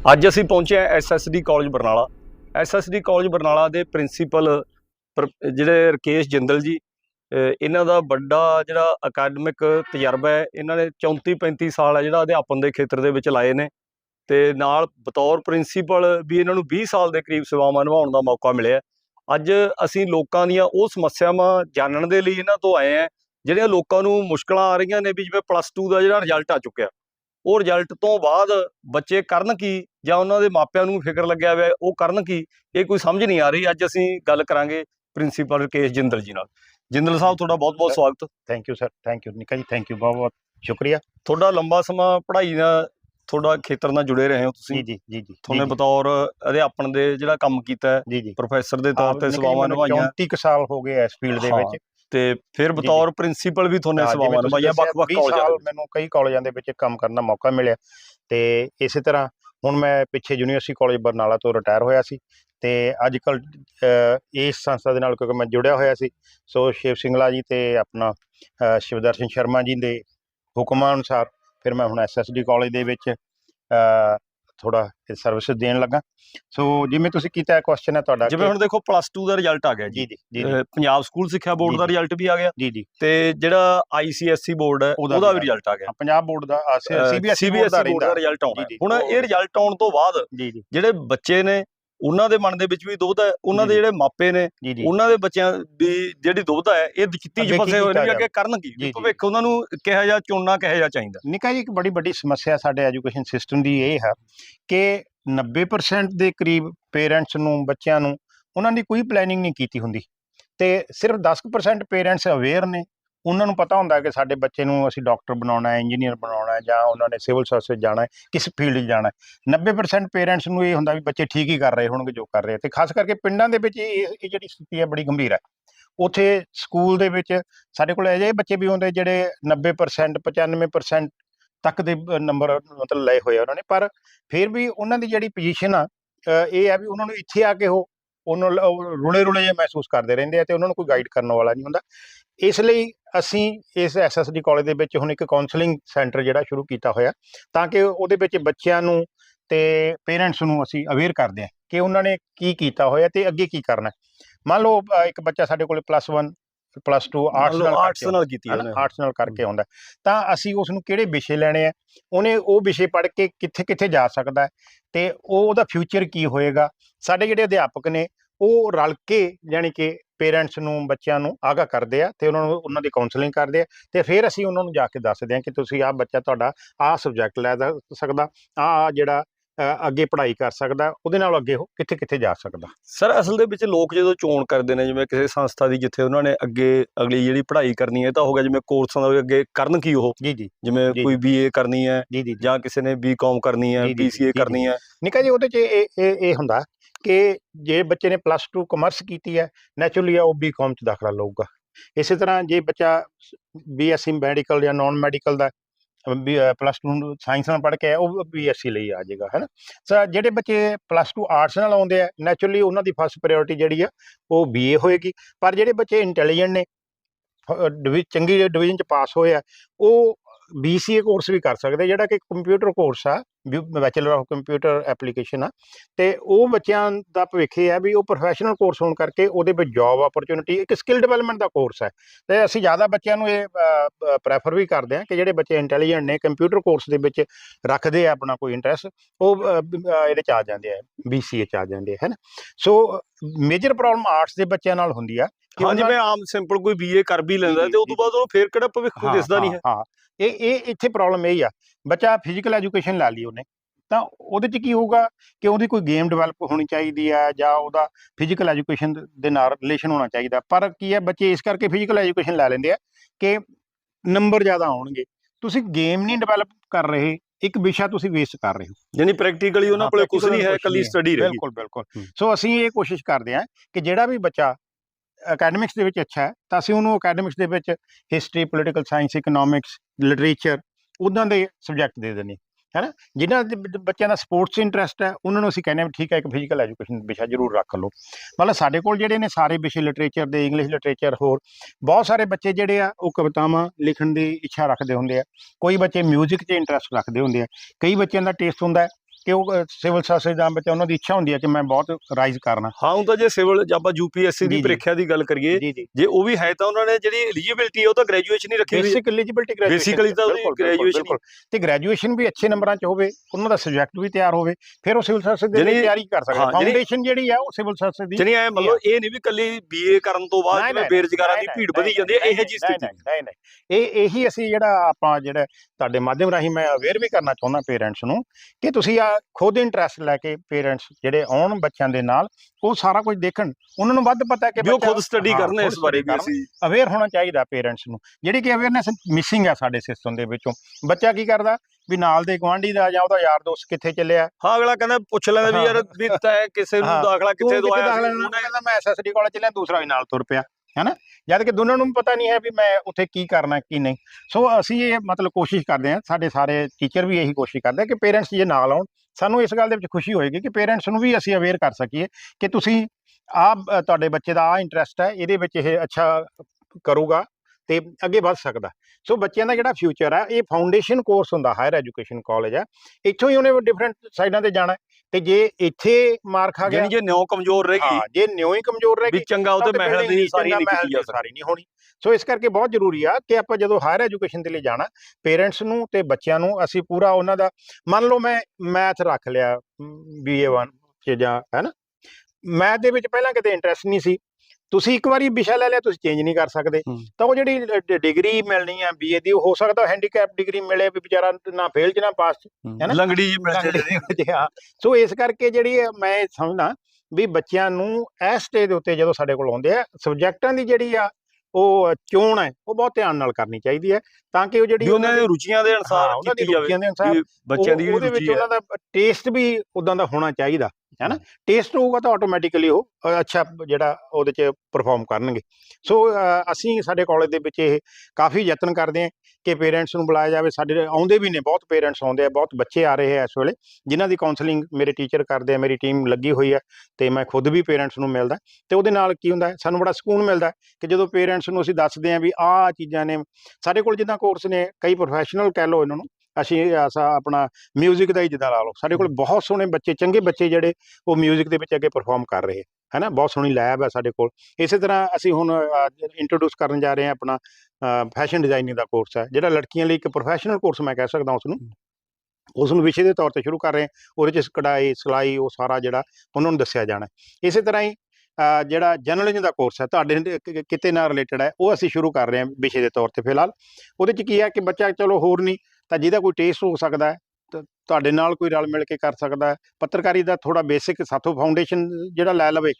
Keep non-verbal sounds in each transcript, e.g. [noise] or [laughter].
ਅੱਜ ਅਸੀਂ ਪਹੁੰਚੇ ਹਾਂ SSD college Barnala. SSD college Barnala ਦੇ ਪ੍ਰਿੰਸੀਪਲ ਜਿਹੜੇ ਰਕੇਸ਼ ਜਿੰਦਲ ਜੀ ਇਹਨਾਂ ਦਾ ਵੱਡਾ ਜਿਹੜਾ ਅਕੈਡਮਿਕ ਤਜਰਬਾ ਹੈ, ਇਹਨਾਂ ਨੇ 34 35 ਸਾਲ ਹੈ ਜਿਹੜਾ ਅਧਿਆਪਨ ਦੇ ਖੇਤਰ ਦੇ ਵਿੱਚ ਲਾਏ ਨੇ ਤੇ ਨਾਲ ਬਤੌਰ ਪ੍ਰਿੰਸੀਪਲ ਵੀ ਇਹਨਾਂ ਨੂੰ 20 ਸਾਲ ਦੇ ਕਰੀਬ ਸੇਵਾਵਾਂ ਨਿਭਾਉਣ ਦਾ ਮੌਕਾ ਮਿਲਿਆ ਅੱਜ ਅਸੀਂ ਲੋਕਾਂ ਦੀਆਂ ਉਹ ਸਮੱਸਿਆਵਾਂ ਜਾਣਨ ਦੇ ਲਈ ਇਹਨਾਂ ਤੋਂ ਆਏ ਹਾਂ, ਜਿਹੜੀਆਂ ਲੋਕਾਂ ਨੂੰ ਮੁਸ਼ਕਲਾਂ ਆ ਰਹੀਆਂ ਨੇ ਵੀ ਜਿਵੇਂ ਪਲੱਸ 2 ਦਾ ਜਿਹੜਾ ਰਿਜ਼ਲਟ ਆ ਚੁੱਕਿਆ। ਉਹ ਰਿਜ਼ਲਟ ਤੋਂ ਬਾਅਦ ਬੱਚੇ ਕਰਨ ਕੀ ਜਾਂ ਉਹਨਾਂ ਦੇ ਮਾਪਿਆਂ ਨੂੰ ਫਿਕਰ ਲੱਗਿਆ ਹੋਇਆ ਉਹ ਕਰਨ ਕੀ ਇਹ ਕੋਈ ਸਮਝ ਨਹੀਂ ਆ ਰਹੀ। ਅੱਜ ਅਸੀਂ ਗੱਲ ਕਰਾਂਗੇ ਪ੍ਰਿੰਸੀਪਲ ਰਕੇਸ਼ ਜਿੰਦਲ ਜੀ ਨਾਲ। ਜਿੰਦਲ ਸਾਹਿਬ ਤੁਹਾਡਾ ਬਹੁਤ ਬਹੁਤ ਸਵਾਗਤ। Thank you sir thank you Nika ji thank you ਬਹੁਤ ਬਹੁਤ ਸ਼ੁਕਰੀਆ। ਤੁਹਾਡਾ ਲੰਬਾ ਸਮਾਂ ਪੜ੍ਹਾਈ ਨਾਲ ਤੁਹਾਡਾ ਖੇਤਰ ਨਾਲ ਜੁੜੇ ਰਹੇ ਹੋ ਤੁਸੀਂ। ਜੀ ਜੀ ਜੀ ਤੁਹਾਨੇ ਬਤੌਰ ਅਧਿਆਪਨ ਦੇ ਜਿਹੜਾ ਕੰਮ ਕੀਤਾ ਹੈ ਪ੍ਰੋਫੈਸਰ ਦੇ ਤੌਰ ਤੇ ਸੇਵਾਵਾਂ ਨਿਭਾਈਆਂ। 34 ਕੁ ਸਾਲ ਹੋ ਗਏ ਇਸ ਫੀਲਡ ਦੇ ਵਿੱਚ। ਤੇ ਫਿਰ। ਬਤੌਰ ਪ੍ਰਿੰਸੀਪਲ ਵੀ ਤੁਹਾਨੇ ਸੇਵਾਵਾਂ ਨਿਭਾਈਆਂ ਵੱਖ-ਵੱਖ 20 ਕਾਲਜਾਂ ਮੈਨੂੰ ਕਈ ਕਾਲਜਾਂ ਦੇ ਵਿੱਚ ਕੰਮ ਕਰਨ ਦਾ ਮੌਕਾ ਮਿਲਿਆ ਤੇ ਇਸੇ ਤਰ੍ਹਾਂ ਹੁਣ ਮੈਂ ਪਿੱਛੇ ਯੂਨੀਵਰਸਿਟੀ ਕਾਲਜ ਬਰਨਾਲਾ ਤੋਂ ਰਿਟਾਇਰ ਹੋਇਆ ਸੀ ਤੇ ਅੱਜ ਕੱਲ ਇਸ ਸੰਸਥਾ ਦੇ ਨਾਲ ਕਿਉਂਕਿ ਮੈਂ ਜੁੜਿਆ ਹੋਇਆ ਸੀ ਸੋ ਸ਼ਿਵ ਸਿੰਘਲਾ ਜੀ ਤੇ ਆਪਣਾ ਸ਼ਿਵਦਰਸ਼ਨ ਸ਼ਰਮਾ ਜੀ ਦੇ ਹੁਕਮਾਂ ਅਨੁਸਾਰ ਫਿਰ ਮੈਂ ਹੁਣ ਐਸਐਸਡੀ ਕਾਲਜ ਦੇ ਵਿੱਚ ਥੋੜਾ ਸਰਵਿਸ ਦੇਣ ਲੱਗਾ। ਸੋ ਜਿਵੇਂ ਤੁਸੀਂ ਕੀਤਾ ਕੁਐਸਚਨ ਹੈ ਤੁਹਾਡਾ ਜਿਵੇਂ ਹੁਣ ਦੇਖੋ ਪਲੱਸ 2 ਦਾ ਰਿਜ਼ਲਟ ਆ ਗਿਆ ਜੀ। ਜੀ ਪੰਜਾਬ ਸਕੂਲ ਸਿੱਖਿਆ ਬੋਰਡ ਦਾ। ਰਿਜ਼ਲਟ ਵੀ ਆ ਗਿਆ। ਜੀ ਜੀ। ਤੇ ਜਿਹੜਾ ਆਈਸੀਐਸਸੀ ਬੋਰਡ ਹੈ ਉਹਦਾ ਵੀ ਰਿਜ਼ਲਟ ਆ ਗਿਆ। ਹਾਂ, ਪੰਜਾਬ ਬੋਰਡ ਦਾ ਸੀਬੀਐਸਈ ਬੋਰਡ ਦਾ ਸੀਬੀਐਸਈ ਬੋਰਡ ਦਾ ਰਿਜ਼ਲਟ ਆਉਣਾ। ਹੁਣ ਇਹ ਰਿਜ਼ਲਟ ਆਉਣ ਤੋਂ ਬਾਅਦ ਜਿਹੜੇ ਬੱਚੇ ਨੇ ਉਹਨਾਂ ਦੇ ਮਨ ਦੇ ਵਿੱਚ ਵੀ ਦੁੱਧ ਹੈ ਉਹਨਾਂ ਦੇ। ਜਿਹੜੇ ਮਾਪੇ ਨੇ ਉਹਨਾਂ ਦੇ ਬੱਚਿਆਂ ਦੀ ਜਿਹੜੀ ਦੁੱਧ ਹੈ ਇਹ ਦਿੱਕਤੀ ਚ ਫਸੇ ਹੋਏ ਨੇ ਅੱਗੇ ਕਰਨ ਕੀ। ਭਵਿੱਖ ਉਹਨਾਂ ਨੂੰ ਕਿਹਾ ਜਾ ਚੁਣਨਾ ਕਿਹਾ ਜਾ ਚਾਹੀਦਾ। ਨਿਕਾ ਜੀ ਇੱਕ ਬੜੀ ਵੱਡੀ ਸਮੱਸਿਆ ਸਾਡੇ ਐਜੂਕੇਸ਼ਨ ਸਿਸਟਮ ਦੀ ਇਹ ਹੈ ਕਿ 90% ਦੇ ਕਰੀਬ ਪੇਰੈਂਟਸ ਨੂੰ ਬੱਚਿਆਂ ਨੂੰ ਉਹਨਾਂ ਦੀ ਕੋਈ ਪਲੈਨਿੰਗ ਨਹੀਂ ਕੀਤੀ ਹੁੰਦੀ। ਤੇ ਸਿਰਫ 10% ਪੇਰੈਂਟਸ ਅਵੇਅਰ ਨੇ ਉਹਨਾਂ ਨੂੰ ਪਤਾ ਹੁੰਦਾ ਕਿ ਸਾਡੇ ਬੱਚੇ ਨੂੰ ਅਸੀਂ ਡਾਕਟਰ ਬਣਾਉਣਾ ਹੈ, ਇੰਜੀਨੀਅਰ ਬਣਾਉਣਾ ਹੈ ਜਾਂ ਉਹਨਾਂ ਨੇ ਸਿਵਲ ਸਰਵਿਸ ਵਿੱਚ ਜਾਣਾ ਹੈ, ਕਿਸ ਫੀਲਡ 'ਚ ਜਾਣਾ ਹੈ। 90% ਪੇਰੈਂਟਸ ਨੂੰ ਇਹ ਹੁੰਦਾ ਵੀ ਬੱਚੇ ਠੀਕ ਹੀ ਕਰ ਰਹੇ ਹੋਣਗੇ ਜੋ ਕਰ ਰਹੇ ਤੇ ਖਾਸ ਕਰਕੇ ਪਿੰਡਾਂ ਦੇ ਵਿੱਚ ਇਹ ਇਹ ਜਿਹੜੀ ਸਥਿਤੀ ਹੈ ਬੜੀ ਗੰਭੀਰ ਹੈ। ਉੱਥੇ ਸਕੂਲ ਦੇ ਵਿੱਚ ਸਾਡੇ ਕੋਲ ਅਜਿਹੇ ਬੱਚੇ ਵੀ ਹੁੰਦੇ ਜਿਹੜੇ 90% 95% ਤੱਕ ਦੇ ਨੰਬਰ ਮਤਲਬ ਲਏ ਹੋਏ ਆ ਉਹਨਾਂ ਨੇ। ਪਰ ਫਿਰ ਵੀ ਉਹਨਾਂ ਦੀ ਜਿਹੜੀ ਪੋਜੀਸ਼ਨ ਆ ਇਹ ਹੈ ਵੀ ਉਹਨਾਂ ਨੂੰ ਇੱਥੇ ਆ ਕੇ ਉਹ ਉਹਨਾਂ ਰੁਲੇ ਰੁਲੇ ਜਿਹਾ ਮਹਿਸੂਸ ਕਰਦੇ ਰਹਿੰਦੇ ਆ ਤੇ ਉਹਨਾਂ ਨੂੰ ਕੋਈ ਗਾਈਡ ਕਰਨ ਵਾਲਾ ਨਹੀਂ ਹੁੰਦਾ। ਇਸ ਲਈ ਅਸੀਂ ਇਸ ਐਸਐਸਡੀ ਕਾਲਜ ਦੇ ਵਿੱਚ ਹੁਣ ਇੱਕ ਕਾਉਂਸਲਿੰਗ ਸੈਂਟਰ ਜਿਹੜਾ ਸ਼ੁਰੂ ਕੀਤਾ ਹੋਇਆ, ਤਾਂ ਕਿ ਉਹਦੇ ਵਿੱਚ ਬੱਚਿਆਂ ਨੂੰ ਤੇ ਪੇਰੈਂਟਸ ਨੂੰ ਅਸੀਂ ਅਵੇਅਰ ਕਰਦੇ ਹਾਂ ਕਿ ਉਹਨਾਂ ਨੇ ਕੀ ਕੀਤਾ ਹੋਇਆ ਤੇ ਅੱਗੇ ਕੀ ਕਰਨਾ। ਮੰਨ ਲਓ ਇੱਕ ਬੱਚਾ ਸਾਡੇ ਕੋਲ ਪਲੱਸ 1 ਪਲੱਸ 2 ਆਰਟਸ ਨਾਲ ਆਰਟਸ ਨਾਲ ਕੀਤੀ ਉਹਨੇ। ਆਰਟਸ ਨਾਲ ਕਰਕੇ ਆਉਂਦਾ। ਤਾਂ ਅਸੀਂ ਉਸ ਨੂੰ ਕਿਹੜੇ ਵਿਸ਼ੇ ਲੈਣੇ ਆ? ਉਹਨੇ ਉਹ ਵਿਸ਼ੇ ਪੜ੍ਹ ਕੇ ਕਿੱਥੇ ਕਿੱਥੇ ਜਾ ਸਕਦਾ ਤੇ ਉਹ ਉਹਦਾ ਫਿਊਚਰ ਕੀ ਹੋਏਗਾ? ਸਾਡੇ ਜਿਹੜੇ ਅਧਿਆਪਕ ਨੇ ਉਹ ਰਲ ਕੇ ਯਾਨੀ ਕਿ ਪੇਰੈਂਟਸ ਨੂੰ ਬੱਚਿਆਂ ਨੂੰ ਆਗਾਹ ਕਰਦੇ ਆ ਤੇ ਉਹਨਾਂ ਨੂੰ ਉਹਨਾਂ ਦੀ ਕਾਉਂਸਲਿੰਗ ਕਰਦੇ ਆ ਤੇ ਫਿਰ ਅਸੀਂ ਉਹਨਾਂ ਨੂੰ ਜਾ ਕੇ ਦੱਸਦੇ ਆ ਕਿ ਤੁਸੀਂ ਆਹ ਬੱਚਾ ਤੁਹਾਡਾ ਆਹ ਸਬਜੈਕਟ ਲੈ ਸਕਦਾ ਆਹ ਜਿਹੜਾ ਅੱਗੇ ਪੜ੍ਹਾਈ ਕਰ ਸਕਦਾ ਉਹਦੇ ਨਾਲ ਅੱਗੇ ਉਹ ਕਿੱਥੇ ਕਿੱਥੇ ਜਾ ਸਕਦਾ? ਸਰ ਅਸਲ ਦੇ ਵਿੱਚ ਲੋਕ ਜਦੋਂ ਚੋਣ ਕਰਦੇ ਨੇ ਜਿਵੇਂ ਕਿਸੇ ਸੰਸਥਾ ਦੀ ਜਿੱਥੇ ਉਹਨਾਂ ਨੇ ਅੱਗੇ ਅਗਲੀ ਜਿਹੜੀ ਪੜ੍ਹਾਈ ਕਰਨੀ ਹੈ ਤਾਂ ਹੋ ਗਿਆ ਜਿਵੇਂ ਕੋਰਸਾਂ ਦਾ ਅੱਗੇ ਕਰਨ ਕੀ ਉਹ? ਜੀ ਜੀ। ਜਿਵੇਂ। ਕੋਈ ਬੀਏ ਕਰਨੀ ਹੈ ਜੀ ਜੀ ਜਾਂ। ਕਿਸੇ ਨੇ ਬੀਕਾਮ ਕਰਨੀ ਹੈ ਬੀਸੀਏ। ਕਰਨੀ ਹੈ। ਨਿਕਾ ਜੀ ਉਹਦੇ ਚ ਇਹ ਇਹ ਇਹ ਹੁੰਦਾ ਕਿ ਜੇ ਬੱਚੇ ਨੇ ਪਲੱਸ 2 ਕਮਰਸ ਕੀਤੀ ਹੈ ਨੈਚੁਰਲੀ ਉਹ ਬੀਕਾਮ ਚ ਦਾਖਲਾ ਲਊਗਾ। ਇਸੇ ਤਰ੍ਹਾਂ ਜੇ ਬੱਚਾ ਬੀਐਸਸੀ ਮੈਡੀਕਲ ਜਾਂ ਨਾਨ ਮੈਡੀਕਲ ਦਾ ਪਲੱਸ 2 ਸਾਇੰਸ ਨਾਲ ਪੜ੍ਹ ਕੇ ਆਇਆ ਉਹ ਬੀਐਸਸੀ ਲਈ ਆ ਜਾਏਗਾ ਹੈ ਨਾ ਸੋ ਜਿਹੜੇ ਬੱਚੇ ਪਲੱਸ 2 ਆਰਟਸ ਨਾਲ ਆਉਂਦੇ ਆ ਨੈਚੁਰਲੀ ਉਹਨਾਂ ਦੀ ਫਸਟ ਪ੍ਰਾਇੋਰਟੀ ਜਿਹੜੀ ਆ ਉਹ ਬੀਏ ਹੋਏਗੀ। ਪਰ ਜਿਹੜੇ ਬੱਚੇ ਇੰਟੈਲੀਜੈਂਟ ਨੇ ਅ, ਚੰਗੀ ਡਿਵੀਜ਼ਨ ਚ ਪਾਸ ਹੋਏ ਆ ਉਹ ਬੀਸੀਏ ਕੋਰਸ ਵੀ ਕਰ ਸਕਦੇ ਜਿਹੜਾ ਕਿ ਕੰਪਿਊਟਰ ਕੋਰਸ ਆ ਬੈਚਲਰ ਆਫ ਕੰਪਿਊਟਰ ਐਪਲੀਕੇਸ਼ਨ ਆ ਤੇ ਉਹ ਬੱਚਿਆਂ ਦਾ ਭਵਿੱਖ ਇਹ ਹੈ ਵੀ ਉਹ ਪ੍ਰੋਫੈਸ਼ਨਲ ਕੋਰਸ ਹੋਣ ਕਰਕੇ ਉਹਦੇ ਵਿੱਚ ਜੌਬ ਓਪਰਚੁਨਿਟੀ ਇੱਕ ਸਕਿੱਲ ਡਿਵੈਲਪਮੈਂਟ ਦਾ ਕੋਰਸ ਹੈ ਤੇ ਅਸੀਂ ਜ਼ਿਆਦਾ ਬੱਚਿਆਂ ਨੂੰ ਇਹ ਪ੍ਰੈਫਰ ਵੀ ਕਰਦੇ ਹਾਂ ਕਿ ਜਿਹੜੇ ਬੱਚੇ ਇੰਟੈਲੀਜੈਂਟ ਨੇ ਕੰਪਿਊਟਰ ਕੋਰਸ ਦੇ ਵਿੱਚ ਰੱਖਦੇ ਆ ਆਪਣਾ ਕੋਈ ਇੰਟਰਸਟ ਉਹ ਇਹਦੇ ਚ ਆ ਜਾਂਦੇ ਆ ਬੀਸੀਏ ਚ ਆ ਜਾਂਦੇ ਆ ਹੈ ਨਾ? ਸੋ ਮੇਜਰ ਪ੍ਰੋਬਲਮ ਆਰਟਸ ਦੇ ਬੱਚਿਆਂ ਨਾਲ ਹੁੰਦੀ ਆ। ਹਾਂ ਜਿਵੇਂ ਆਮ ਸਿੰਪਲ ਕੋਈ ਬੀਏ ਕਰ ਵੀ ਲੈਂਦਾ ਤੇ ਉਸ ਤੋਂ ਬਾਅਦ ਉਹਨੂੰ ਫੇਰ ਕਿਹੜਾ ਭਵਿੱਖ ਦਿਸਦਾ ਨਹੀਂ ਹਾਂ। ਹਾਂ। ਇਹ ਇਹ ਇੱਥੇ ਪ੍ਰੋਬਲਮ ਇਹ ਆ ਬੱਚਾ ਫਿਜ਼ੀਕਲ ਐਜੂਕੇਸ਼ਨ ਲੈ ਲਈ ਉਹਨੇ ਤਾਂ ਉਹਦੇ ਚ ਕੀ ਹੋਊਗਾ ਕਿ ਉਹਦੀ ਕੋਈ ਗੇਮ ਡਿਵੈਲਪ ਹੋਣੀ ਚਾਹੀਦੀ ਆ ਜਾਂ ਉਹਦਾ ਫਿਜ਼ੀਕਲ ਐਜੂਕੇਸ਼ਨ ਦੇ ਨਾਲ ਰਿਲੇਸ਼ਨ ਹੋਣਾ ਚਾਹੀਦਾ ਪਰ ਕੀ ਹੈ ਬੱਚੇ ਇਸ ਕਰਕੇ ਫਿਜ਼ੀਕਲ ਐਜੂਕੇਸ਼ਨ ਲੈ ਲੈਂਦੇ ਆ ਕਿ ਨੰਬਰ ਜ਼ਿਆਦਾ ਆਉਣਗੇ। ਤੁਸੀਂ ਗੇਮ ਨਹੀਂ ਡਿਵੈਲਪ ਕਰ ਰਹੇ ਇੱਕ ਵਿਸ਼ਾ ਤੁਸੀਂ ਵੇਸਟ ਕਰ ਰਹੇ ਹੋ। ਯਾਨੀ ਪ੍ਰੈਕਟੀਕਲੀ ਉਹਨਾਂ ਕੋਲੇ ਕੁਝ ਨਹੀਂ ਹੈ ਇਕੱਲੀ ਸਟੱਡੀ ਰਹੀ ਬਿਲਕੁਲ ਬਿਲਕੁਲ। ਹੂੰ। ਸੋ ਅਸੀਂ ਇਹ ਕੋਸ਼ਿਸ਼ ਕਰਦੇ ਹਾਂ ਕਿ ਜਿਹੜਾ ਵੀ ਬੱਚਾ ਅਕੈਡਮਿਕਸ ਦੇ ਵਿੱਚ ਅੱਛਾ ਹੈ, ਤਾਂ ਅਸੀਂ ਉਹਨੂੰ ਅਕੈਡਮਿਕਸ ਦੇ ਵਿੱਚ history political science economics literature ਉਦਾਂ ਦੇ ਸਬਜੈਕਟ ਦੇ ਦੇਣੇ ਹੈ ਨਾ? ਜਿਨ੍ਹਾਂ ਦੇ ਬੱਚਿਆਂ ਦਾ ਸਪੋਰਟਸ ਇੰਟਰਸਟ ਹੈ, ਉਹਨਾਂ ਨੂੰ ਅਸੀਂ ਕਹਿੰਦੇ ਹਾਂ ਵੀ ਠੀਕ ਹੈ, ਇੱਕ ਫਿਜ਼ੀਕਲ ਐਜੂਕੇਸ਼ਨ ਵਿਸ਼ਾ ਜ਼ਰੂਰ ਰੱਖ ਲਓ। ਮਤਲਬ ਸਾਡੇ ਕੋਲ ਜਿਹੜੇ ਨੇ ਸਾਰੇ ਵਿਸ਼ੇ ਲਿਟਰੇਚਰ ਦੇ ਇੰਗਲਿਸ਼ ਲਿਟਰੇਚਰ ਹੋਰ, ਬਹੁਤ ਸਾਰੇ ਬੱਚੇ ਜਿਹੜੇ ਆ, ਉਹ ਕਵਿਤਾਵਾਂ ਲਿਖਣ ਦੀ ਇੱਛਾ ਰੱਖਦੇ ਹੁੰਦੇ ਆ। ਕੋਈ ਬੱਚੇ 뮤직 'ਚ ਇੰਟਰਸਟ ਰੱਖਦੇ ਹੁੰਦੇ ਆ। ਕਈ ਬੱਚਿਆਂ ਦਾ ਟੇਸਟ ਹੁੰਦਾ ਹੈ ਕਿ ਉਹ ਸਿਵਲ ਸਰਵਿਸ ਦਾ ਬੱਚਾ ਉਹਨਾਂ ਦੀ ਇੱਛਾ ਹੁੰਦੀ ਹੈ ਕਿ ਮੈਂ ਬਹੁਤ ਰਾਈਜ਼ ਕਰਨਾ। ਹਾਂ ਹੁਣ ਤਾਂ ਜੇ ਸਿਵਲ ਜਾਂ ਆਪਾਂ ਯੂਪੀਐਸਸੀ ਜੀ, ਦੀ ਜੀ। ਪ੍ਰੀਖਿਆ ਦੀ ਗੱਲ ਕਰੀਏ ਜੀ ਜੀ। ਜੇ ਉਹ ਵੀ ਹੈ ਤਾਂ ਉਹਨਾਂ ਨੇ ਜਿਹੜੀ ਐਲੀਜੀਬਿਲਟੀ ਹੈ ਉਹ ਤਾਂ ਗ੍ਰੈਜੂਏਸ਼ਨ ਹੀ ਰੱਖੀ ਹੋਈ ਹੈ। ਬੇਸਿਕ ਐਲੀਜੀਬਿਲਟੀ ਗ੍ਰੈਜੂਏਸ਼ਨ Basically ਤਾਂ ਉਹਦੀ graduation ਹੀ। ਤੇ ਗ੍ਰੈਜੂਏਸ਼ਨ ਵੀ ਅੱਛੇ ਨੰਬਰਾਂ 'ਚ ਹੋਵੇ ਉਹਨਾਂ ਦਾ ਸਬਜੈਕਟ ਵੀ ਤਿਆਰ ਹੋਵੇ ਫਿਰ ਉਹ ਸਿਵਲ ਸਰਵਿਸ ਦੇ ਲਈ ਜਿਹੜੀ- ਤਿਆਰੀ ਕਰ ਸਕਦਾ ਹਾਂ, ਜਿਹੜੀ- ਫਾਊਂਡੇਸ਼ਨ ਜਿਹੜੀ ਆ ਉਹ ਸਿਵਲ ਸਰਵਿਸ ਦੀ ਜਣੀ ਐ ਮੰਨ ਲਓ ਇਹ ਨਹੀਂ ਵੀ ਕੱਲੀ ਬੀਏ ਕਰਨ ਤੋਂ ਬਾਅਦ ਨਹੀਂ, ਜਿਵੇਂ ਨਹੀਂ, ਬੇਰੁਜ਼ਗਾਰਾਂ ਦੀ ਨਹੀਂ, ਭੀੜ ਨਹੀਂ, ਵਧੀ ਜਾਂਦੀ ਹੈ ਇਹੋ ਜੀ ਨਹੀਂ, ਸਥਿਤੀ। ਨਹੀਂ ਨਹੀਂ ਇਹ ਇਹੀ ਅਸੀਂ ਜਿਹੜਾ ਆਪਾਂ ਜਿਹੜਾ ਤੁਹਾਡੇ ਮਾਧਿਅਮ ਰਾਹੀਂ ਮੈਂ ਅਵੇਅਰ ਵੀ ਕਰਨਾ ਚਾਹੁੰਦਾ ਪੇਰੈਂਟਸ ਨੂੰ ਕਿ ਤੁਸੀਂ ਆ ਖੁਦ ਇੰਟਰਸਟ ਲੈ ਕੇ ਪੇਰੈਂਟਸ ਜਿਹੜੇ ਆਉਣ ਬੱਚਿਆਂ ਦੇ ਨਾਲ ਉਹ ਸਾਰਾ ਕੁਝ ਦੇਖਣ। ਉਹਨਾਂ ਨੂੰ ਵੱਧ ਪਤਾ ਕਿ ਉਹ ਬੱਚਾ- ਖੁਦ ਸਟੱਡੀ ਕਰਨ ਇਸ ਬਾਰੇ ਵੀ। ਅਸੀਂ। ਅਵੇਅਰ ਹੋਣਾ ਚਾਹੀਦਾ ਪੇਰੈਂਟਸ ਨੂੰ। ਜਿਹੜੀ ਕਿ ਅਵੇਅਰਨੈਸ ਮਿਸਿੰਗ ਆ ਸਾਡੇ ਸਿਸਟਮ ਦੇ ਵਿੱਚੋਂ। ਬੱਚਾ ਕੀ ਕਰਦਾ? ਵੀ ਨਾਲ ਦੇ ਗੁਆਂਢੀ ਦਾ ਜਾਂ ਉਹਦਾ ਯਾਰ ਦੋਸਤ ਕਿੱਥੇ ਚੱਲਿਆ? ਹਾਂ ਅਗਲਾ ਕਹਿੰਦਾ ਪੁੱਛ ਲੈਂਦਾ ਵੀ ਯਾਰ। ਵੀ ਤੈ ਕਿਸੇ ਨੂੰ। ਦਾਖਲਾ ਕਿੱਥੇ ਦਵਾਇਆ? ਉਹਨੇ- ਕਹਿੰਦਾ ਮੈਂ ਐਸਐਸਡੀ ਕਾਲਜ ਚੱਲਿਆ ਦੂਸਰਾ ਵੀ ਨਾਲ ਤੁਰ ਪਿਆ। ਹੈਨਾ? ਜਦ ਕਿ ਦੋਨਾਂ ਨੂੰ ਪਤਾ ਨਹੀਂ ਹੈ ਵੀ ਮੈਂ ਉੱਥੇ ਕੀ ਕਰਨਾ ਕੀ ਨਹੀਂ। ਸੋ ਅਸੀਂ ਇਹ ਮਤਲਬ ਕੋਸ਼ਿਸ਼ ਕਰਦੇ ਹਾਂ ਸਾਡੇ ਸਾਰੇ ਟੀਚਰ ਵੀ ਇਹੀ ਕੋਸ਼ਿਸ਼ ਕਰਦੇ ਕਿ ਪੇਰੈਂਟਸ ਜੇ ਨਾਲ ਆਉਣ ਸਾਨੂੰ ਇਸ ਗੱਲ ਦੇ ਵਿੱਚ ਖੁਸ਼ੀ ਹੋਏਗੀ ਕਿ ਪੇਰੈਂਟਸ ਨੂੰ ਵੀ ਅਸੀਂ ਅਵੇਅਰ ਕਰ ਸਕੀਏ ਕਿ ਤੁਸੀਂ ਆ ਤੁਹਾਡੇ ਬੱਚੇ ਦਾ ਆ ਇੰਟਰਸਟ ਹੈ, ਇਹਦੇ ਵਿੱਚ ਇਹ ਅੱਛਾ ਕਰੂਗਾ। ਤੇ ਅੱਗੇ ਵੱਧ ਸਕਦਾ। ਸੋ ਬੱਚਿਆਂ ਦਾ ਜਿਹੜਾ ਫਿਊਚਰ ਹੈ ਇਹ ਫਾਊਂਡੇਸ਼ਨ ਕੋਰਸ ਹੁੰਦਾ ਹਾਇਰ ਐਜੂਕੇਸ਼ਨ ਕਾਲਜ ਹੈ ਇੱਥੋਂ ਹੀ ਉਹਨੇ ਡਿਫਰੈਂਟ ਸਾਈਡਾਂ ਤੇ ਜਾਣਾ। ਤੇ ਜੇ ਇੱਥੇ ਮਾਰ ਖਾ ਗਿਆ ਯਾਨੀ ਜੇ ਨਿਉ ਕਮਜ਼ੋਰ ਰਹੇਗੀ ਹਾਂ ਜੇ ਨਿਉ ਹੀ ਕਮਜ਼ੋਰ ਵੀ ਰਹੇਗੀ ਚੰਗਾ ਉਹ ਤੇ ਮਹਿਲ ਦੀ ਸਾਰੀ ਕੀਤੀ ਜਾ ਸਾਰੀ ਨਹੀਂ ਹੋਣੀ। ਸੋ ਇਸ ਕਰਕੇ ਬਹੁਤ ਜ਼ਰੂਰੀ ਆ ਕਿ ਆਪਾਂ ਜਦੋਂ ਹਾਇਰ ਐਜੂਕੇਸ਼ਨ ਦੇ ਲਈ ਜਾਣਾ ਪੇਰੈਂਟਸ ਨੂੰ ਤੇ ਬੱਚਿਆਂ ਨੂੰ ਅਸੀਂ ਪੂਰਾ ਉਹਨਾਂ ਦਾ ਮੰਨ ਲਓ ਮੈਂ ਮੈਥ ਰੱਖ ਲਿਆ ਬੀਏ 1 ਚ ਜਾਂ ਹੈਨਾ ਮੈਥ ਦੇ ਵਿੱਚ ਪਹਿਲਾਂ ਕਿਤੇ ਇੰਟਰਸਟ ਨਹੀਂ ਸੀ। ਤੁਸੀਂ ਇੱਕ ਵਾਰੀ ਵਿਸ਼ਾ ਲੈ ਲਿਆ ਤੁਸੀਂ ਚੇਂਜ ਨਹੀਂ ਕਰ ਸਕਦੇ। ਤਾਂ ਉਹ ਜਿਹੜੀ ਡਿਗਰੀ ਮਿਲਣੀ ਆ ਬੀਏ ਦੀ ਉਹ ਹੋ ਸਕਦਾ ਹੈਂਡੀਕੈਪ ਡਿਗਰੀ ਮਿਲੇ ਵੀ ਵਿਚਾਰਾ ਨਾ ਫੇਲ ਚ ਨਾ ਪਾਸ ਚ ਹੈਨਾ? ਲੰਗੜੀ ਜੀ ਮਿਲ ਲੰਗੜੀ ਜਾਂਦੀ ਜੀ, ਹਾਂ। ਸੋ ਇਸ ਕਰਕੇ ਜਿਹੜੀ ਮੈਂ ਸਮਝਦਾ ਵੀ ਬੱਚਿਆਂ ਨੂੰ ਇਸ ਸਟੇਜ ਦੇ ਉੱਤੇ ਜਦੋਂ ਸਾਡੇ ਕੋਲ ਆਉਂਦੇ ਆ ਸਬਜੈਕਟਾਂ ਦੀ ਜਿਹੜੀ ਆ ਉਹ ਚੋਣ ਹੈ ਉਹ ਬਹੁਤ ਧਿਆਨ ਨਾਲ ਕਰਨੀ ਚਾਹੀਦੀ ਹੈ ਤਾਂ ਕਿ ਉਹ ਜਿਹੜੀ ਉਹਨਾਂ ਦੇ ਰੁਚੀਆਂ ਦੇ ਅਨੁਸਾਰ ਕੀਤੀ ਜਾਵੇ ਦੇ ਬੱਚਿਆਂ ਦੀ ਉਹਦੇ ਜਿਹੜੀ ਵਿੱਚ ਰੁਚੀ ਹੈ। ਉਹਨਾਂ ਦਾ ਟੇਸਟ ਵੀ ਉਦਾਂ ਦਾ ਹੋਣਾ ਚਾਹੀਦਾ। ਹੈ ਨਾ? ਟੇਸਟ ਹੋਊਗਾ ਤਾਂ ਆਟੋਮੈਟਿਕਲੀ ਉਹ ਅੱਛਾ ਜਿਹੜਾ ਉਹਦੇ ਚ ਪਰਫਾਰਮ ਕਰਨਗੇ। ਸੋ ਅਸੀਂ ਸਾਡੇ ਕਾਲਜ ਦੇ ਵਿੱਚ ਇਹ ਕਾਫੀ ਯਤਨ ਕਰਦੇ ਹਾਂ ਕਿ ਪੇਰੈਂਟਸ ਨੂੰ ਬੁਲਾਇਆ ਜਾਵੇ। ਸਾਡੇ ਆਉਂਦੇ ਵੀ ਨੇ ਬਹੁਤ ਪੇਰੈਂਟਸ ਆਉਂਦੇ ਆ ਬਹੁਤ ਬੱਚੇ ਆ ਰਹੇ ਆ ਇਸ ਵੇਲੇ ਜਿਨ੍ਹਾਂ ਦੀ ਕਾਉਂਸਲਿੰਗ ਮੇਰੇ ਟੀਚਰ ਕਰਦੇ ਆ ਮੇਰੀ ਟੀਮ ਲੱਗੀ ਹੋਈ ਹੈ ਤੇ ਮੈਂ ਖੁਦ ਵੀ ਪੇਰੈਂਟਸ ਨੂੰ ਮਿਲਦਾ। ਤੇ ਉਹਦੇ ਨਾਲ ਕੀ ਹੁੰਦਾ ਸਾਨੂੰ ਬੜਾ ਸਕੂਨ ਮਿਲਦਾ ਕਿ ਜਦੋਂ ਪੇਰੈਂਟਸ ਨੂੰ ਅਸੀਂ ਦੱਸਦੇ ਹਾਂ ਵੀ ਆਹ ਚੀਜ਼ਾਂ ਨੇ ਸਾਡੇ ਕੋਲ ਜਿੱਦਾਂ ਕੋਰਸ ਨੇ ਕਈ ਪ੍ਰੋਫੈਸ਼ਨਲ ਕਹਿ ਲਓ ਇਹਨਾਂ ਨੂੰ ਅਸੀਂ ਅਸਾ ਆਪਣਾ 뮤직 ਦਾ ਹੀ ਜਿੱਦਾਂ ਲਾ ਲਓ ਸਾਡੇ ਕੋਲ ਬਹੁਤ ਸੋਹਣੇ ਬੱਚੇ ਚੰਗੇ ਬੱਚੇ ਜਿਹੜੇ ਉਹ 뮤직 ਦੇ ਵਿੱਚ ਅੱਗੇ ਪਰਫਾਰਮ ਕਰ ਰਹੇ ਹੈ ਨਾ ਬਹੁਤ ਸੋਹਣੀ ਲੈਬ ਹੈ ਸਾਡੇ ਕੋਲ ਇਸੇ ਤਰ੍ਹਾਂ ਅਸੀਂ ਹੁਣ ਇੰਟਰੋਡਿਊਸ ਕਰਨ ਜਾ ਰਹੇ ਹਾਂ ਆਪਣਾ ਫੈਸ਼ਨ ਡਿਜ਼ਾਈਨਿੰਗ ਦਾ ਕੋਰਸ ਹੈ ਜਿਹੜਾ ਲੜਕੀਆਂ ਲਈ ਇੱਕ ਪ੍ਰੋਫੈਸ਼ਨਲ ਕੋਰਸ ਮੈਂ ਕਹਿ ਸਕਦਾ ਉਸ ਨੂੰ ਉਸ ਨੂੰ ਵਿਸ਼ੇ ਦੇ ਤੌਰ ਤੇ ਸ਼ੁਰੂ ਕਰ ਰਹੇ ਹਾਂ ਉਹਦੇ ਚ ਕਢਾਈ ਸਿਲਾਈ ਉਹ ਸਾਰਾ ਜਿਹੜਾ ਉਹਨਾਂ ਨੂੰ ਦੱਸਿਆ ਜਾਣਾ ਹੈ। ਇਸੇ ਤਰ੍ਹਾਂ ਹੀ ਅ, ਜਿਹੜਾ ਜਰਨਲਿਜ਼ਮ ਦਾ ਕੋਰਸ ਹੈ ਤੁਹਾਡੇ ਨ- ਕਿ- ਕਿਤੇ ਨਾਲ ਰਿਲੇਟਡ ਹੈ ਉਹ ਅਸੀਂ ਸ਼ੁਰੂ ਕਰ ਰਹੇ ਹਾਂ ਵਿਸ਼ੇ ਦੇ ਤੌਰ ਤੇ ਫਿਲਹਾਲ ਉਹਦੇ ਚ ਕੀ ਹੈ ਕਿ ਬੱਚਾ ਚਲੋ ਹੋਰ ਨਹੀਂ ਤਾਂ ਜਿਹਦਾ ਕੋਈ ਟੇਸਟ ਹੋ ਸਕਦਾ ਹੈ ਤੁਹਾਡੇ ਨਾਲ ਕੋਈ ਰਲ ਮਿਲ ਕੇ ਕਰ ਸਕਦਾ ਹੈ। ਪੱਤਰਕਾਰੀ ਦਾ ਥੋੜਾ ਬੇਸਿਕ ਸਾਥੋਂ ਫਾਊਂਡੇਸ਼ਨ ਜਿਹੜਾ ਲੈ ਲਵੇ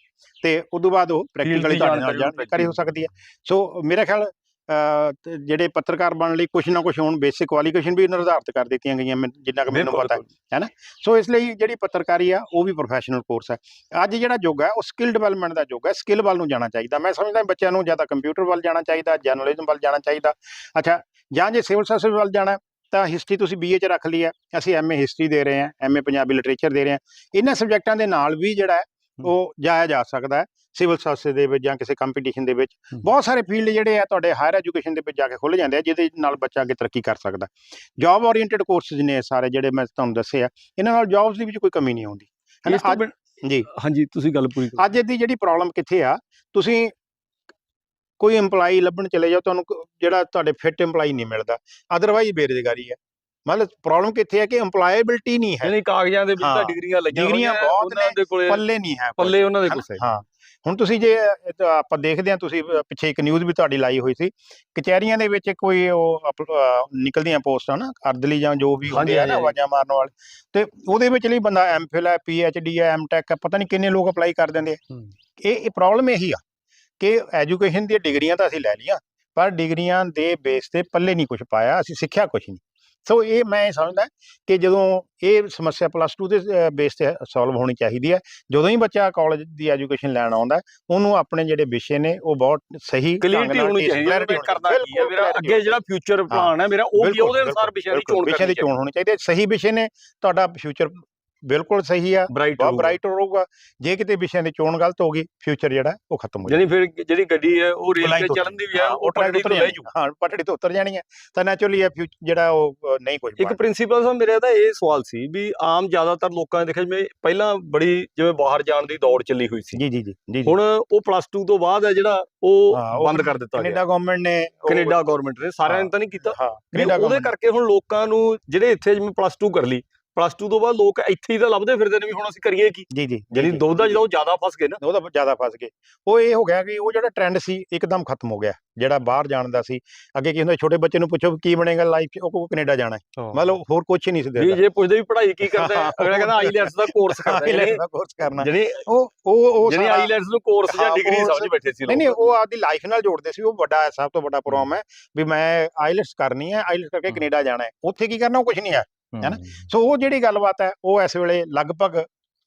ਤੇ ਉਸ ਤੋਂ ਬਾਅਦ ਉਹ ਪ੍ਰੈਕਟੀਕਲੀ ਤੁਹਾਡੇ ਨਾਲ ਜਾਣਕਾਰੀ ਹੋ ਸਕਦੀ ਹੈ। ਸੋ ਮੇਰਾ ਖਿਆਲ ਜਿਹੜੇ ਪੱਤਰਕਾਰ ਬਣਨ ਲਈ ਕੁਝ ਨਾ ਕੁਝ ਹੁਣ ਬੇਸਿਕ ਕੁਆਲੀਫਿਕੇਸ਼ਨ ਵੀ ਨਿਰਧਾਰਿਤ ਕਰ ਦਿੱਤੀਆਂ ਗਈਆਂ ਮੈਨ- ਜਿੰਨਾ ਕਿ ਮੈਨੂੰ ਪਤਾ ਹੈ ਸੋ ਇਸ ਲਈ ਜਿਹੜੀ ਪੱਤਰਕਾਰੀ ਆ ਉਹ ਵੀ ਪ੍ਰੋਫੈਸ਼ਨਲ ਕੋਰਸ ਹੈ। ਅੱਜ ਜਿਹੜਾ ਯੁੱਗ ਹੈ ਉਹ ਸਕਿੱਲ ਡਿਵੈਲਪਮੈਂਟ ਦਾ ਯੁੱਗ ਹੈ। ਸਕਿੱਲ ਵੱਲ ਨੂੰ ਜਾਣਾ ਚਾਹੀਦਾ। ਮੈਂ ਸਮਝਦਾ ਬੱਚਿਆਂ ਨੂੰ ਜਾਂ ਤਾਂ ਕੰਪਿਊਟਰ ਵੱਲ ਜਾਣਾ ਚਾਹੀਦਾ ਜਰਨਲਿਜ਼ਮ ਵੱਲ ਜਾਣਾ ਚਾਹੀਦਾ। ਅੱਛਾ ਜਾਂ ਜੇ ਸਿਵਲ ਸਰਵਿਸ ਵੱਲ ਜਾਣਾ ਤਾਂ ਹਿਸਟਰੀ ਤੁਸੀਂ ਬੀਏ ਚ ਰੱਖ ਲਈ ਹੈ ਅਸੀਂ ਐਮਏ ਹਿਸਟਰੀ ਦੇ ਰਹੇ ਹਾਂ ਐਮਏ ਪੰਜਾਬੀ ਲਿਟਰੇਚਰ ਦੇ ਰਹੇ ਹਾਂ ਇਹਨਾਂ ਸਬਜੈਕਟਾਂ ਦੇ ਨਾਲ ਵੀ ਜਿਹੜਾ ਹੈ ਉਹ ਜਾਇਆ ਜਾ ਸਕਦਾ ਹੈ ਸਿਵਲ ਸਰਵਿਸ ਦੇ ਵਿੱਚ ਜਾਂ ਕਿਸੇ ਕੰਪੀਟੀਸ਼ਨ ਦੇ ਵਿੱਚ। ਬਹੁਤ ਸਾਰੇ ਫੀਲਡ ਜਿਹੜੇ ਆ ਤੁਹਾਡੇ ਹਾਇਰ ਐਜੂਕੇਸ਼ਨ ਦੇ ਵਿੱਚ ਜਾ ਕੇ ਖੁੱਲ ਜਾਂਦੇ ਆ ਜਿਹਦੇ ਨਾਲ ਬੱਚਾ ਅੱਗੇ ਤਰੱਕੀ ਕਰ ਸਕਦਾ ਜੌਬ ਓਰੀਐਂਟਡ ਕੋਰਸਸ ਨੇ ਸਾਰੇ ਜਿਹੜੇ ਮੈਂ ਤੁਹਾਨੂੰ ਦੱਸੇ ਆ ਇਹਨਾਂ ਨਾਲ ਜੌਬਸ ਦੀ ਵਿੱਚ ਕੋਈ ਕਮੀ ਨਹੀਂ ਆਉਂਦੀ। ਜੀ। ਹਾਂਜੀ ਤੁਸੀਂ ਗੱਲ ਪੂਰੀ ਕਰੋ। ਅੱਜ ਦੀ ਜਿਹੜੀ ਪ੍ਰੋਬਲਮ ਕਿੱਥੇ ਆ ਤੁਸੀਂ ਕੋਈ EMPLOYE ਲੱਭਣ ਚਲੇ ਜਾਓ ਤੁਹਾਨੂੰ ਕ- ਜਿਹੜਾ ਤੁਹਾਡੇ ਫਿੱਟ EMPLOYE ਨਹੀਂ ਮਿਲਦਾ। ਅਦਰਵਾਈਜ਼ ਬੇਰੁਜ਼ਗਾਰੀ ਹੈ। ਮਤਲਬ ਪ੍ਰੋਬਲਮ ਕਿੱਥੇ ਹੈ ਕਿ EMPLOYABILTY ਨਹੀਂ ਹੈ। ਯਾਨੀ ਕਾਗਜ਼ਾਂ ਦੇ ਵਿੱਚ ਤਾਂ ਹਾਂ, ਡਿਗਰੀਆਂ ਲੱਗੀਆਂ ਡਿਗਰੀਆਂ ਹੋਈਆਂ, ਬਹੁਤ ਉਹਨਾਂ ਨੇ, ਦੇ ਕੋਲੇ ਪੱਲੇ ਨਹੀਂ ਹੈ। ਪੱਲੇ ਉਹਨਾਂ ਦੇ? ਕੁਛ ਹੈ। ਹੁਣ ਤੁਸੀਂ ਜੇ ਇਹ ਤਾਂ ਆਪਾਂ ਦੇਖਦੇ ਹਾਂ ਤੁਸੀਂ ਪਿੱਛੇ ਇੱਕ ਨਿਊਜ਼ ਵੀ ਤੁਹਾਡੀ ਲਾਈ ਹੋਈ ਸੀ। ਕਚਹਿਰੀਆਂ ਦੇ ਵਿੱਚ ਕੋਈ ਉਹ ਅਪ- ਅ, ਨਿਕਲਦੀਆਂ ਪੋਸਟਾਂ ਨਾ ਅਰਦਲੀ ਜਾਂ ਜੋ ਵੀ ਹੁੰਦੇ ਆ ਹਾਂਜੀ, ਨਾ ਹਾਂਜੀ। ਆਵਾਜ਼ਾਂ ਮਾਰਨ ਵਾਲੇ। ਤੇ ਉਹਦੇ ਵਿੱਚ ਲਈ ਬੰਦਾ ਐਮਫਿਲ ਹੈ ਪੀਐਚਡੀ ਹੈ ਐਮਟੈਕ ਹੈ ਪਤਾ ਨਹੀਂ ਕਿੰਨੇ ਲੋਕ ਅਪਲਾਈ ਕਰ ਦਿੰਦੇ ਆ। ਹੂੰ। ਇਹ ਇਹ ਪ੍ਰੋਬਲਮ ਇਹੀ ਆ। ਕਿ ਐਜੂਕੇਸ਼ਨ ਦੀਆਂ ਡਿਗਰੀਆਂ ਤਾਂ ਅਸੀਂ ਲੈ ਲਈਆਂ ਪਰ ਡਿਗਰੀਆਂ ਦੇ ਬੇਸ ਤੇ ਪੱਲੇ ਨਹੀਂ ਕੁਝ ਪਾਇਆ ਅਸੀਂ ਸਿੱਖਿਆ ਕੁਝ ਨਹੀਂ। ਸੋ ਇਹ ਮੈਂ ਸਮਝਦਾ ਕਿ ਜਦੋਂ ਇਹ ਸਮੱਸਿਆ ਪਲੱਸ 2 ਦੇ ਬੇਸ ਤੇ ਸੋਲਵ ਹੋਣੀ ਚਾਹੀਦੀ ਹੈ ਜਦੋਂ ਹੀ ਬੱਚਾ ਕਾਲਜ ਦੀ ਐਜੂਕੇਸ਼ਨ ਲੈਣ ਆਉਂਦਾ ਉਹਨੂੰ ਆਪਣੇ ਜਿਹੜੇ ਵਿਸ਼ੇ ਨੇ ਉਹ ਬਹੁਤ ਸਹੀ ਨਾਲ ਹੋਣੀ ਚਾਹੀਦੀ ਹੈ ਕਰਦਾ ਕੀ ਮੇਰਾ ਅੱਗੇ ਜਿਹੜਾ ਫਿਊਚਰ ਪਲਾਨ ਹੈ ਮੇਰਾ ਉਹ ਵੀ ਉਹਦੇ ਅਨੁਸਾਰ ਵਿਸ਼ਿਆਂ ਦੀ ਚੋਣ ਕਰਨੀ ਚਾਹੀਦੀ ਹੈ। ਸਹੀ ਵਿਸ਼ੇ ਨੇ ਤੁਹਾਡਾ ਫਿਊਚਰ ਬਿਲਕੁਲ ਸਹੀ ਆ ਬ੍ਰਾਈਟ ਬਹੁਤ ਬ੍ਰਾਈਟ ਰਹੂਗਾ ਜੇ ਕਿਤੇ ਵਿਸ਼ਿਆਂ ਦੀ ਚੋਣ ਗਲਤ ਹੋ ਗਈ ਫਿਊਚਰ ਜਿਹੜਾ ਉਹ ਖਤਮ ਹੋ ਯਾਨੀ ਫਿਰ ਜਿਹੜੀ ਗੱਡੀ ਹੈ ਉਹ ਰੇਲ ਤੇ ਚੱਲਣ ਦੀ ਵੀ ਹੈ ਉਹ ਟਰੈਕ ਤੋਂ ਲੈ ਜਾਣੀ ਜੂ ਹੈ। ਪਟੜੀ ਤੋਂ ਉਤਰ ਜਾਣੀ ਹੈ ਤਾਂ ਨੈਚੁਰਲੀ ਇਹ ਫਿਊਚ- ਜਿਹੜਾ ਉਹ ਅ, ਨਹੀਂ ਕੁਝ ਇੱਕ ਪ੍ਰਿੰਸੀਪਲ ਸਾਹਿਬ ਮੇਰੇ ਤਾਂ ਇਹ ਸਵਾਲ ਸੀ ਵੀ ਆਮ ਜ਼ਿਆਦਾਤਰ ਲੋਕਾਂ ਨੇ ਦੇਖਿਆ ਜਿਵੇਂ ਪਹਿਲਾਂ ਬੜੀ ਜਿਵੇਂ ਬਾਹਰ ਜਾਣ ਦੀ ਦੌੜ ਚੱਲੀ ਹੋਈ ਸੀ ਜੀ ਜੀ ਜੀ। ਹੁਣ ਉਹ ਪਲੱਸ 2 ਤੋਂ ਬਾਅਦ ਹੈ ਜਿਹੜਾ ਉਹ ਹਾਂ, ਉਹ ਬੰਦ ਕਰ ਦਿੱਤਾ ਗਿਆ ਕੈਨੇਡਾ ਗਵਰਨਮੈਂਟ ਨੇ ਉਹ- ਕੈਨੇਡਾ ਗਵਰਨਮੈਂਟ ਨੇ ਸਾਰਿਆਂ ਨੇ। ਤਾਂ ਨਹੀਂ ਕੀਤਾ ਹਾਂ ਵੀ ਕੈਨੇਡਾ ਉਹਦੇ government। ਕਰਕੇ ਹੁਣ ਲੋਕਾਂ ਨੂੰ ਜਿਹੜੇ ਇੱਥੇ ਜਿਵੇਂ ਪਲੱਸ 2 ਕਰ ਲਈ ਪਲੱਸ 2 ਤੋਂ ਬਾਅਦ ਲੋਕ ਇੱਥੇ ਹੀ ਤਾਂ ਲੱਭਦੇ ਫਿਰਦੇ ਨੇ ਵੀ ਹੁਣ ਅਸੀਂ ਕਰੀਏ ਕੀ? ਜੀ ਜੀ ਜਿਹੜੀ ਜੀ, ਦੋ ਜੀ। ਜਦੋਂ ਜ਼ਿਆਦਾ ਫਸ ਗਏ ਨਾ। ਉਹ ਤਾਂ ਜ਼ਿਆਦਾ ਫਸ ਗਏ। ਉਹ ਇਹ ਹੋ ਗਿਆ ਕਿ ਉਹ ਜਿਹੜਾ ਟ੍ਰੈਂਡ ਸੀ ਇੱਕਦਮ ਖਤਮ ਹੋ ਗਿਆ। ਜਿਹੜਾ ਬਾਹਰ ਜਾਣ ਦਾ ਸੀ। ਅੱਗੇ ਕੀ ਹੁੰਦਾ ਛੋਟੇ ਬੱਚੇ ਨੂੰ ਪੁੱਛੋ ਕੀ ਬਣੇਗਾ ਲਾਈਫ 'ਚ ਉਹ ਕਹੂ ਕੈਨੇਡਾ ਜਾਣਾ ਹੈ। ਮਤਲਬ ਹੋਰ ਕੁਝ ਹੀ ਨਹੀਂ ਸੀ ਦੇਦਾ ਜੇ ਪੁੱਛਦੇ ਵੀ ਪੜ੍ਹਾਈ ਕੀ ਕਰਦੇ ਆ ਅਗਲਾ ਕਹਿੰਦਾ [laughs] ਆਈਲੈਟਸ ਦਾ ਕੋਰਸ ਕਰਦੇ ਨੇ ਦਾ ਕੋਰਸ ਕਰਨਾ। ਜਿਹੜੀ ਉਹ ਉਹ ਉਹ ਜਿਹੜੀ ਆਈਲੈਟਸ ਨੂੰ ਕੋਰਸ ਜਾਂ ਡਿਗਰੀ ਸਮਝ ਬੈਠੇ ਸੀ ਨਹੀਂ ਨਹੀਂ ਉਹ ਆਪਦੀ ਲਾਈਫ ਨਾਲ ਜੋੜਦੇ ਸੀ। ਉਹ ਵੱਡਾ ਸਭ ਤੋਂ ਵੱਡਾ ਪ੍ਰੋਗਰਾਮ ਹੈ ਵੀ ਮੈਂ ਆਈਲੈਟਸ ਕਰਨੀ ਹੈ ਆਈਲੈਟਸ ਕਰਕੇ। ਕੈਨੇਡਾ ਜਾਣਾ ਹੈ। ਉੱਥੇ ਕੀ ਕਰਨਾ ਉਹ ਕੁਝ ਨਹੀਂ ਹੈ। ਹੈ ਨਾ? ਹਮ। ਸੋ ਉਹ ਜਿਹੜੀ ਗੱਲਬਾਤ ਹੈ ਉਹ ਇਸ ਵੇਲੇ ਲਗਭਗ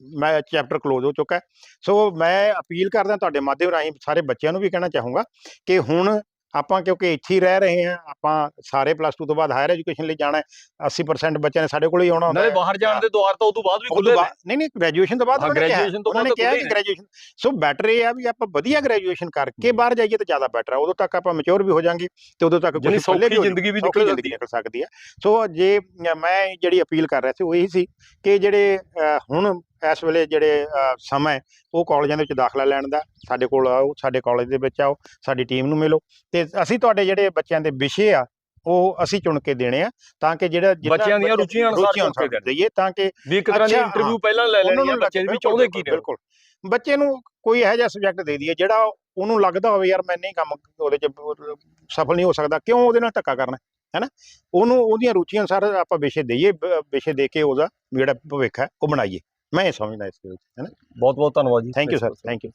ਮੈਂ ਚੈਪਟਰ ਕਲੋਜ਼ ਹੋ ਚੁੱਕਾ ਹੈ ਸੋ ਮੈਂ ਅਪੀਲ ਕਰਦਾ ਤੁਹਾਡੇ ਮਾਧਿਅਮ ਰਾਹੀਂ ਸਾਰੇ ਬੱਚਿਆਂ ਨੂੰ ਵੀ ਕਹਿਣਾ ਚਾਹੂੰਗਾ ਕਿ ਹੁਣ ਆਪਾਂ ਕਿਉਂਕਿ ਇੱਥੇ ਹੀ ਰਹਿ ਰਹੇ ਹਾਂ ਆਪਾਂ ਸਾਰੇ ਪਲੱਸ 2 ਤੋਂ ਬਾਅਦ ਹਾਇਰ ਐਜੂਕੇਸ਼ਨ ਲਈ ਜਾਣਾ ਹੈ 80% ਬੱਚਿਆਂ ਨੇ ਸਾਡੇ ਕੋਲ ਹੀ ਆਉਣਾ ਹੁੰਦਾ ਨਾਲੇ ਬਾਹਰ ਜਾਣ ਦੇ ਦੁਆਰ ਤਾਂ ਉਦੋਂ ਬਾਅਦ ਵੀ ਖੁੱਲੇ ਨੇ ਨਹੀਂ ਨਹੀਂ ਗ੍ਰੈਜੂਏਸ਼ਨ ਤੋਂ ਬਾਅਦ ਉਹਨਾਂ ਨੇ ਕਿਹਾ ਉਹਨਾਂ ਨੇ ਕਿ। ਗ੍ਰੈਜੂਏਸ਼ਨ ਸੋ ਬੈਟਰ ਇਹ ਆ ਵੀ ਆਪਾਂ ਵਧੀਆ ਗ੍ਰੈਜੂਏਸ਼ਨ ਕਰਕੇ ਬਾਹਰ ਜਾਈਏ ਤਾਂ ਜ਼ਿਆਦਾ ਬੈਟਰ ਆ ਉਦੋਂ ਤੱਕ ਆਪਾਂ ਮੈਚੁਰ ਵੀ ਹੋ ਜਾਾਂਗੇ ਤੇ ਉਦੋਂ ਤੱਕ ਕੁਝ ਸੌਖੀ। ਜ਼ਿੰਦਗੀ ਵੀ ਨਿਕਲ ਜ਼ਿੰਦਗੀ ਜਾਂਦੀ ਹੈ ਨਿਕਲ ਸਕਦੀ ਹੈ ਸੋ ਜੇ ਮੈਂ ਜਿਹੜੀ ਅਪੀਲ ਕਰ ਰਿਹਾ ਸੀ ਉਹ ਇਹੀ ਸੀ ਕਿ ਜਿਹੜੇ ਹੁਣ ਇਸ ਵੇਲੇ ਜਿਹੜੇ ਸਮਾਂ ਹੈ, ਉਹ ਕਾਲਜਾਂ ਦੇ ਵਿੱਚ ਦਾਖਲਾ ਲੈਣ ਦਾ ਸਾਡੇ ਕੋਲ ਆਓ ਸਾਡੇ ਕਾਲਜ ਦੇ ਵਿੱਚ ਆਓ ਸਾਡੀ ਟੀਮ ਨੂੰ ਮਿਲੋ। ਤੇ ਅਸੀਂ ਤੁਹਾਡੇ ਜਿਹੜੇ ਬੱਚਿਆਂ ਦੇ ਵਿਸ਼ੇ ਆ ਉਹ ਅਸੀਂ ਚੁਣ ਕੇ ਦੇਣੇ ਆ ਤਾਂ ਕਿ ਜਿਹੜਾ ਬੱਚਿਆਂ ਦੀਆਂ ਰੁਚੀਆਂ ਅਨੁਸਾਰ ਚੁਣ ਕੇ ਦਈਏ ਤਾਂ ਕਿ ਵੀ ਇੱਕ ਤਰ੍ਹਾਂ ਦੀ ਇੰਟਰਵਿਊ। ਪਹਿਲਾਂ ਲੈ ਲੈਣੀ ਉਹਨਾਂ ਆ ਬੱਚੇ ਵੀ ਚਾਹੁੰਦੇ ਕੀ ਨੇ ਬਿਲਕੁਲ। ਬੱਚੇ ਨੂੰ ਕੋਈ ਇਹੋ ਜਿਹਾ ਸਬਜੈਕਟ ਦੇ ਦਈਏ ਜਿਹੜਾ ਉਹਨੂੰ ਲੱਗਦਾ ਹੋਵੇ ਯਾਰ ਮੈਂ ਨਹੀਂ ਕੰਮ ਉਹਦੇ ਚ ਸਫਲ ਨਹੀਂ ਹੋ ਸਕਦਾ ਕਿਉਂ ਉਹਦੇ ਨਾਲ ਧੱਕਾ ਕਰਨਾ ਹੈ ਨਾ ਉਹਨੂੰ ਉਹਦੀਆਂ ਰੁਚੀਆਂ ਅਨੁਸਾਰ ਆਪਾਂ ਵਿਸ਼ੇ ਦਈਏ ਵਿਸ਼ੇ ਦੇ ਕੇ ਉਹਦਾ ਜਿਹੜਾ ਭਵਿੱਖ ਹੈ ਉਹ ਬਣਾਈਏ। ਮੈਂ ਇਹ ਸਮਝਦਾ ਇਸ ਦੇ ਵਿੱਚ ਹੈ ਨਾ? ਬਹੁਤ ਬਹੁਤ ਧੰਨਵਾਦ ਜੀ। Thank you sir thank you